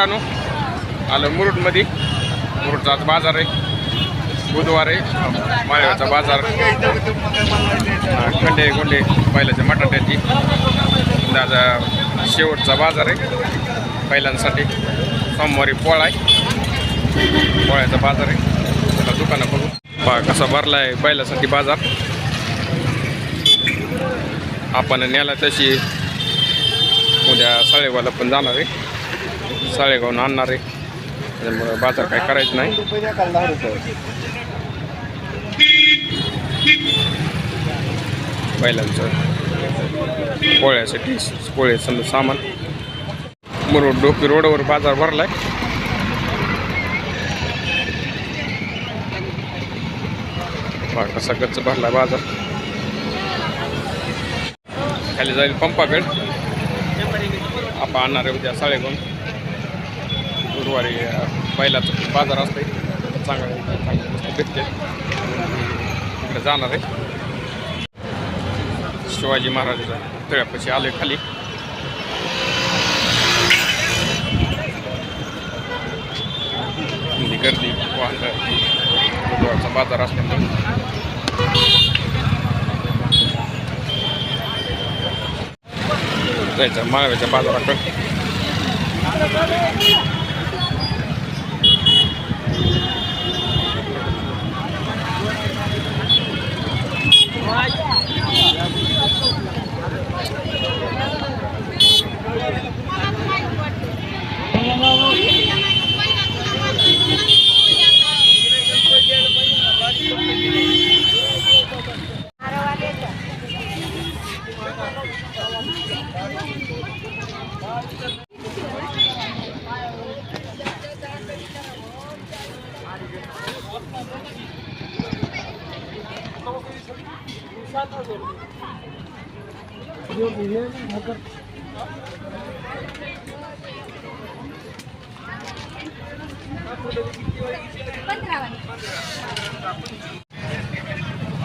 मित्रांनो आलं मुरुडमध्ये. मुरुडचा आज बाजार आहे. बुधवार आहे. माळ्याचा बाजार. खंडे गोंडे बैलाच्या मटाट्याची. दादा शेवटचा बाजार आहे. बैलांसाठी सोमवारी पोळा आहे. पोळ्याचा बाजार आहे. त्याला दुकानं बघू. बा कसा भरला आहे बैलासाठी बाजार. आपण नेला तशी. उद्या साळेवाला पण जाणार आहे. साळेगावून आणणार आहे. त्यामुळे बाजार काय करायचं नाही. बैलांचं पोळ्यासाठी पोळे समजा सामान. मुरुड डोकी रोडवर बाजार भरलाय. बघा कसा गच्च भरलाय बाजार. खाली जाईल पंपाकडे आपण आणणार आहे उद्या साडेगोन गुरुवारी अं, बाजार बाजार आहे चांगलं चांगलं मस्त भेटते इकडे जाणार आहे. शिवाजी महाराजाच्या तळ्यापाशी आले खाली. गर्दी वाहन गुरुवारचा बाजार असल्यामुळे. जायचं माळव्याच्या बाजाराकडे.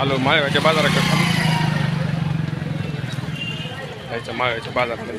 आलो माळव्याच्या बाजाराकडे जायचं माळव्याच्या बाजाराकडे.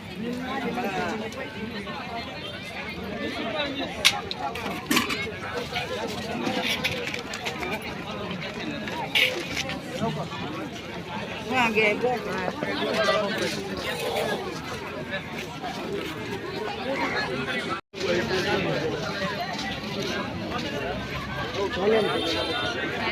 आगे चलें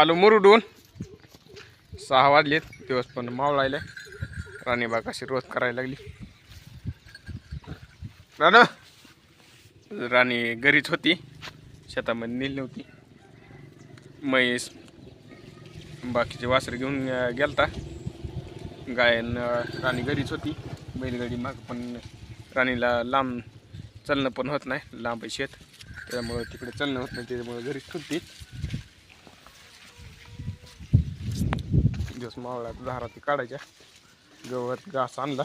आलो मुरुडून. सहा वाजलेत दिवस पण मावळायला राणीबाग अशी रोज करायला लागली. राणा राणी घरीच होती. शेतामध्ये नेली नव्हती. म्हैस बाकीचे वासरे घेऊन गेलता. गायन राणी घरीच होती. बैलगाडी माग पण राणीला लांब चालणं पण होत नाही. लांब शेत. त्यामुळं तिकडे चालणं होत नाही. त्याच्यामुळे घरीच होती. दिवस मावळ्यात झारा ती काढायच्या. गवत घास आणला.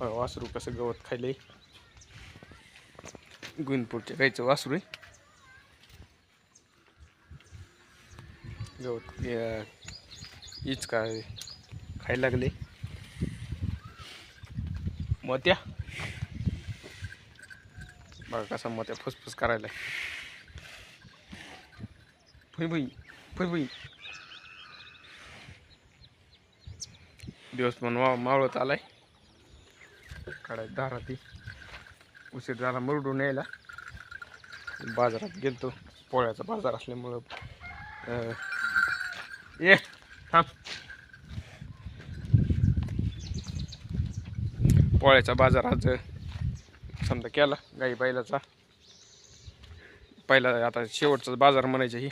वासरू कसं गवत खायले. गुणपूरच्या गायचं वासरू आहे. गवत हीच काय खायला लागले. मोत्या. बघा कसा मोत्या फुसफुस करायला. फुई फुई फुई दिवस पण वा मावळत आलाय. काढाय दारा ती. उशीर झाला मुरडून यायला. बाजारात गेलतो. पोळ्याचा बाजार असल्यामुळं ये थांब. पोळ्याचा बाजार आज समजा केला गाई बैलाचा. पहिला आता शेवटचा बाजार म्हणायचं ही.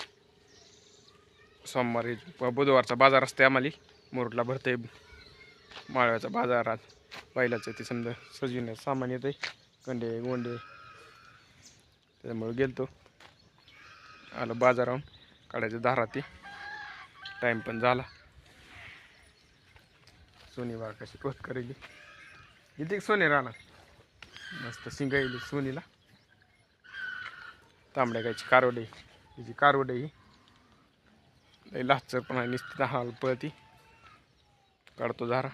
सोमवारी बुधवारचा बाजार असते आम्हाला. मुरुडला भरते माळव्याचा बाजार. आज बैलाचं ते समजा सजविण्याचं सामान येतं कंडे गोंडे. त्याच्यामुळे गेलतो. आलं बाजाराहून काढायचं दारा ते. टाईम पण झाला. सोनी बा कशी पोत करेली इथे सोने राहणार मस्त शिंगाईली सोनीला. तांबड्या गायची कारवडे. हिची कारवडे ही. लई लाचर पण आहे नुसती दहा पळती. काढतो झारा